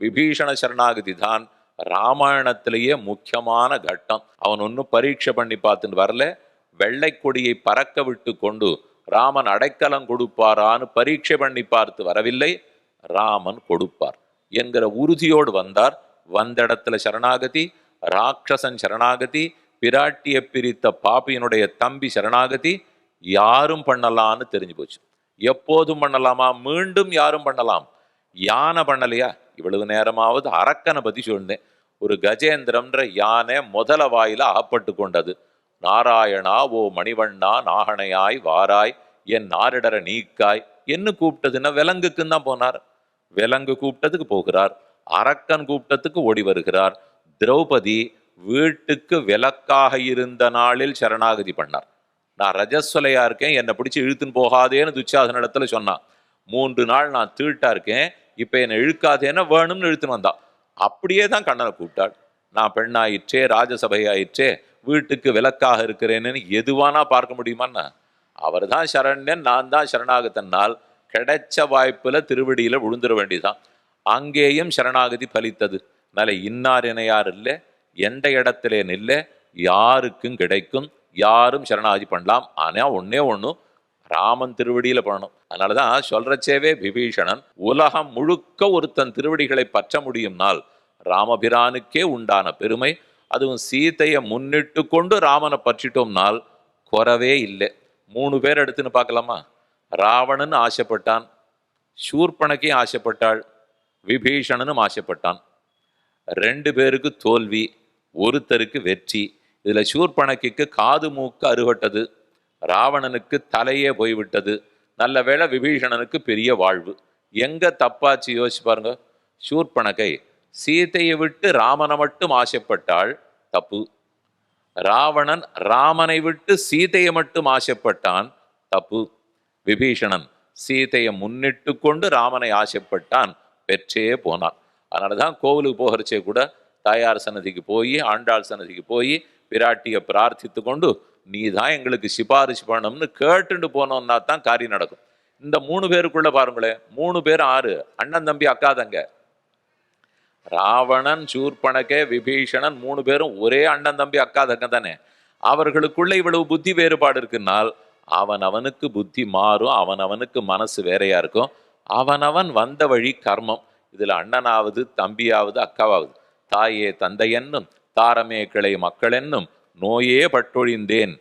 விபீஷண சரணாகதி தான் ராமாயணத்திலேயே முக்கியமான கட்டம். அவன் ஒன்றும் பரீட்சை பண்ணி பார்த்துட்டு வரல. வெள்ளை கொடியை பறக்க விட்டு கொண்டு ராமன் அடைக்கலம் கொடுப்பாரான்னு பரீட்சை பண்ணி பார்த்து வரவில்லை. ராமன் கொடுப்பார். என்கிற உறுதியோடு வந்தார். வந்த இடத்துல சரணாகதி ராட்சசன் சரணாகதி பிராட்டிய பிரித்த பாப்பியனுடைய தம்பி சரணாகதி யாரும் பண்ணலான்னு தெரிஞ்சு போச்சு. எப்போதும் பண்ணலாமா? மீண்டும் யாரும் பண்ணலாம். யானை பண்ணலையா? இவ்வளவு நேரமாவது அரக்கனை பற்றி சொன்னேன் ஒரு கஜேந்திரம்ன்ற யானை முதல வாயில அகப்பட்டு கொண்டது. நாராயணா ஓ மணிவண்ணா நாகணையாய் வாராய் என் நாரிடர நீக்காய் என்ன கூப்பிட்டதுன்னா விலங்குக்குன்னு தான் போனார். விலங்கு கூப்பிட்டதுக்கு போகிறார் அரக்கன் கூப்பிட்டதுக்கு ஓடி வருகிறார். திரௌபதி வீட்டுக்கு விலக்காக இருந்த நாளில் சரணாகதி பண்ணார். நான் ரஜஸ்வலையா இருக்கேன் என்னை பிடிச்சி இழுத்துன்னு போகாதேன்னு துச்சாசன இடத்துல சொன்னான். மூன்று நாள் நான் தீட்டா இருக்கேன் இப்ப என்னை இழுக்காதேன்னா வேணும்னு இழுத்துன்னு வந்தா. அப்படியே தான் கண்ணனை கூப்பிட்டாள். நான் பெண்ணாயிற்றே ராஜசபை ஆயிற்றே வீட்டுக்கு விளக்காக இருக்கிறேன்னு எதுவானா பார்க்க முடியுமான்னா அவர் தான் சரண்யன் நான் தான் சரணாகத்தனால் கிடைச்ச வாய்ப்புல திருவடியில் விழுந்துட வேண்டியதுதான். அங்கேயும் சரணாகதி பலித்தது. அதனால இன்னார் இணையார் இல்லை எந்த இடத்துல நில்ல யாருக்கும் கிடைக்கும் யாரும் சரணாகதி பண்ணலாம். ஆனா ஒன்றே ஒண்ணு ராமன் திருவடியில் பண்ணணும் அதனாலதான் சொல்றச்சேவே விபீஷணன் உலகம் முழுக்க ஒருத்தன் திருவடிகளை பற்ற முடியும்னால் ராமபிரானுக்கே உண்டான பெருமை அதுவும் சீதையை முன்னிட்டு கொண்டு ராமனை பற்றிட்டோம்னால் குறவே இல்லை. மூணு பேர் எடுத்துன்னு பார்க்கலாமா? ராவணன் ஆசைப்பட்டான் சூர்பனக்கையும் ஆசைப்பட்டாள் விபீஷணனும் ஆசைப்பட்டான். ரெண்டு பேருக்கு தோல்வி ஒருத்தருக்கு வெற்றி. இதில் சூர்பனக்கிக்கு காது மூக்கு அறுபட்டது. ராவணனுக்கு தலையே போய்விட்டது. நல்ல வேளை விபீஷணனுக்கு பெரிய வாழ்வு. எங்க தப்பாச்சு யோசிச்சு பாருங்க. சூர்பனகை சீதையை விட்டு ராமனை மட்டும் ஆசைப்பட்டாள் தப்பு. ராவணன் ராமனை விட்டு சீதையை மட்டும் ஆசைப்பட்டான் தப்பு. விபீஷணன் சீதையை முன்னிட்டு கொண்டு ராமனை ஆசைப்பட்டான் பெற்றே போனான். அதனால தான் கோவிலுக்கு போகிறச்சே கூட தாயார் சன்னதிக்கு போய் ஆண்டாள் சன்னதிக்கு போய் பிராட்டியை பிரார்த்தித்து கொண்டு நீ தான் எங்களுக்கு சிபாரிசு பண்ணணும்னு கேட்டுட்டு போனோம்னா தான் காரியம் நடக்கும். இந்த மூணு பேருக்குள்ள பாருங்களேன் மூணு பேர் ஆறு அண்ணன் தம்பி அக்கா தங்க. ராவணன் சூர்பனகே விபீஷணன் மூணு பேரும் ஒரே அண்ணன் தம்பி அக்கா தங்க தானே. அவர்களுக்குள்ள இவ்வளவு புத்தி வேறுபாடு இருக்குன்னால் அவன் அவனுக்கு புத்தி மாறும் அவன் அவனுக்கு மனசு வேறையா இருக்கும். அவனவன் வந்த வழி கர்மம். இதுல அண்ணனாவது தம்பியாவது அக்காவாவது. தாயே தந்தையென்னும் தாரமே கிளை மக்களென்னும் நோயே பட்டொழிந்தேன்.